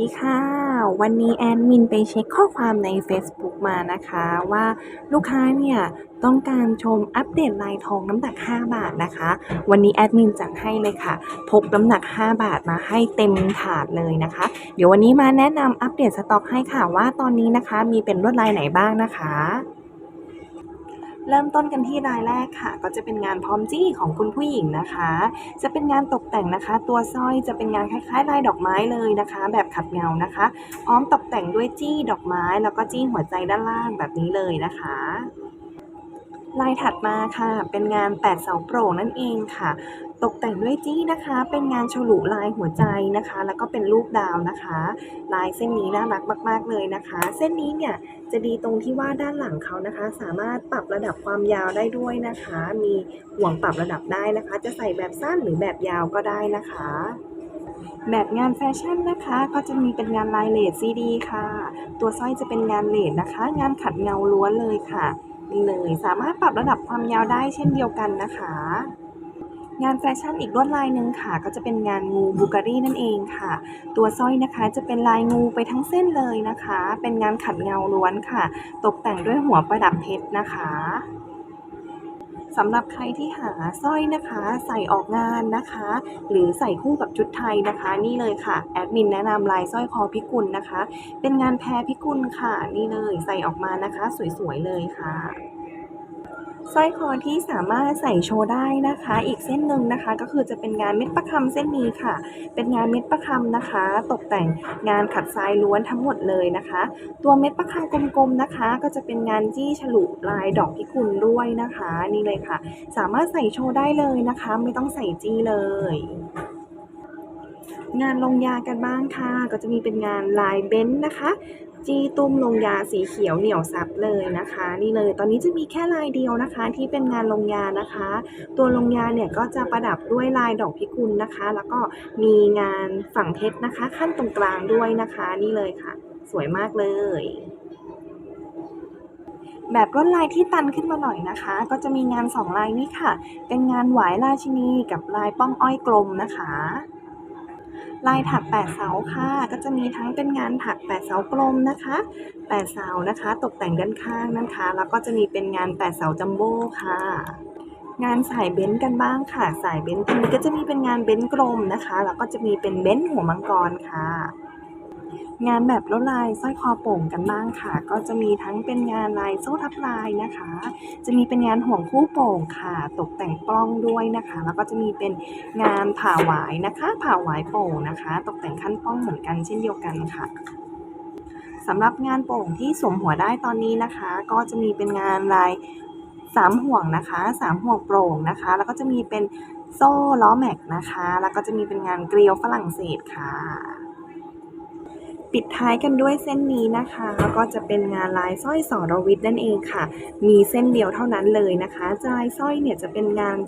ดีค่ะ วันนี้แอดมินไปเช็คข้อความใน Facebook มานะคะว่าลูกค้าเนี่ยต้องการชมอัปเดตลายทองน้ำหนัก 5 บาทนะคะ วันนี้แอดมินจัดให้เลยค่ะ พกน้ำหนัก 5 บาทมาให้เต็มถาดเลยนะคะ เดี๋ยววันนี้มาแนะนำอัปเดตสต็อกให้ค่ะว่าตอนนี้นะคะมีเป็นลวดลายไหนบ้างนะคะ เริ่มต้นกันที่รายแรกค่ะ ก็จะเป็นงานพร้อมจี้ของคุณผู้หญิงนะคะ จะเป็นงานตกแต่งนะคะ ตัวสร้อยจะเป็นงานคล้ายๆลายดอกไม้เลยนะคะ แบบขัดเงานะคะ พร้อมตกแต่งด้วยจี้ดอกไม้ แล้วก็จี้หัวใจด้านล่างแบบนี้เลยนะคะ ลายถัดมาค่ะ เป็นงานแปดเสาโปร่งนั่นเองค่ะ ตกแต่งด้วยจี้นะคะ เป็นงานฉลุลายหัวใจนะคะ แล้วก็เป็นรูปดาวนะคะ ลายเส้นนี้น่ารักมาก ๆ เลยนะคะ เส้นนี้เนี่ยจะดีตรงที่ว่าด้านหลังเขานะคะ สามารถปรับระดับความยาวได้ด้วยนะคะ มีห่วงปรับระดับได้นะคะ จะใส่แบบสั้นหรือแบบยาวก็ได้นะคะ แบบงานแฟชั่นนะคะ ก็จะมีเป็นงานลายเลดซีดีค่ะ ตัวสร้อยจะเป็นงานเลดนะคะ งานขัดเงาล้วนเลยค่ะ นี่เลย สามารถปรับระดับความยาวได้เช่นเดียวกันนะคะ งานแฟชั่นอีกลวดลายหนึ่งค่ะ ก็จะเป็นงานงูบูการีนั่นเองค่ะ ตัวสร้อยนะคะจะเป็นลายงูไปทั้งเส้นเลยนะคะ เป็นงานขัดเงาล้วนค่ะ ตกแต่งด้วยหัวประดับเพชรนะคะ สำหรับใครที่หาสร้อยนะคะ ใส่ออกงานนะคะ หรือใส่คู่กับชุดไทยนะคะ นี่เลยค่ะแอดมินแนะนำลายสร้อยคอพิกุลนะคะ เป็นงานแพรพิกุลค่ะ นี่เลยใส่ออกมานะคะ สวยๆเลยค่ะ สร้อยคอที่สามารถใส่โชว์ได้นะคะ อีกเส้นหนึ่งนะคะ ก็คือจะเป็นงานเม็ดประคำเส้นนี้ค่ะ เป็นงานเม็ดประคำนะคะ ตกแต่งงานขัดทรายล้วนทั้งหมดเลยนะคะ ตัวเม็ดประคำกลมๆนะคะ ก็จะเป็นงานจี้ฉลุลายดอกพิกุลด้วยนะคะ นี่เลยค่ะ สามารถใส่โชว์ได้เลยนะคะ ไม่ต้องใส่จี้เลยงานลงยากันบ้างค่ะ ก็จะมีเป็นงานลายเบ้นท์นะคะ จี้ตุ้มลงยาสีเขียวเหนียวซับเลยนะคะ นี่เลยตอนนี้จะมีแค่ลายเดียวนะคะ ที่เป็นงานลงยานะคะ ตัวลงยาเนี่ยก็จะประดับด้วยลายดอกพิกุลนะคะ แล้วก็มีงานฝั่งเพชรนะคะ ขั้นตรงกลางด้วยนะคะ นี่เลยค่ะ สวยมากเลยแบบลวดลายที่ตันขึ้นมาหน่อยนะคะ ก็จะมีงานสองลายนี้ค่ะ เป็นงานหวายราชินีกับลายป้องอ้อยกลมนะคะ ลายถักแปดเสาค่ะ ก็จะมีทั้งเป็นงานถักแปดเสากลมนะคะแปดเสานะคะ ตกแต่งด้านข้างนะคะ แล้วก็จะมีเป็นงานแปดเสาจัมโบ้ค่ะงานสายเบนกันบ้างค่ะ สายเบนตรงนี้ก็จะมีเป็นงานเบนกลมนะคะ แล้วก็จะมีเป็นเบนหัวมังกรค่ะ งานแบบลวดลายสร้อยคอโป่งกันบ้างค่ะ ก็จะมีทั้งเป็นงานลายโซ่ทับลายนะคะ จะมีเป็นงานห่วงคู่โป่งค่ะ ตกแต่งกล้องด้วยนะคะ แล้วก็จะมีเป็นงานผ่าหวายนะคะ ผ่าหวายโป่งนะคะ ตกแต่งขั้นป้องเหมือนกันเช่นเดียวกันค่ะสำหรับงานโป่งที่สวมหัวได้ตอนนี้นะคะ ก็จะมีเป็นงานลายสามห่วงนะคะสามห่วงโปร่งนะคะ แล้วก็จะมีเป็นโซ่ล้อแม็กนะคะ แล้วก็จะมีเป็นงานเกลียวฝรั่งเศสค่ะ ปิดท้ายกันด้วยเส้นนี้นะคะ แล้วก็จะเป็นงานลายสร้อยสอรวิทย์นั่นเองค่ะ มีเส้นเดียวเท่านั้นเลยนะคะลายสร้อยเนี่ยจะเป็นงาน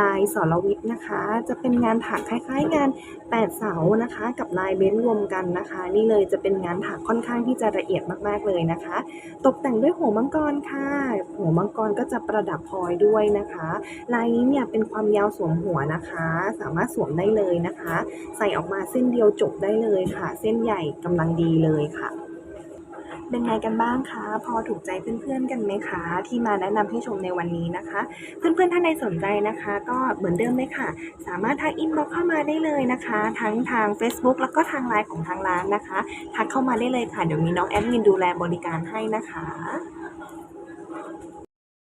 ลายสรวิทย์นะคะ จะเป็นงานถักคล้ายๆ งานแปดเสานะคะ กับลายเบ้นรวมกันนะคะ นี่เลยจะเป็นงานถักค่อนข้างที่จะละเอียดมากๆเลยนะคะ ตกแต่งด้วยหัวมังกรค่ะ หัวมังกรก็จะประดับพลอยด้วยนะคะ ลายนี้เนี่ยเป็นความยาวสวมหัวนะคะ สามารถสวมได้เลยนะคะ ใส่ออกมาเส้นเดียวจบได้เลยค่ะ เส้นใหญ่กำลังดีเลยค่ะ เป็นไงกันบ้างคะ พอถูกใจเพื่อนๆกันไหมคะ ที่มาแนะนำให้ชมในวันนี้นะคะ เพื่อนๆท่านใดสนใจนะคะ ก็เหมือนเดิมเลยค่ะ สามารถทักอินบ็อกเข้ามาได้เลยนะคะ ทั้งทาง Facebook แล้วก็ทางไลน์ของทางร้านนะคะ ทักเข้ามาได้เลยค่ะ เดี๋ยวมีน้องแอดมินดูแลบริการให้นะคะ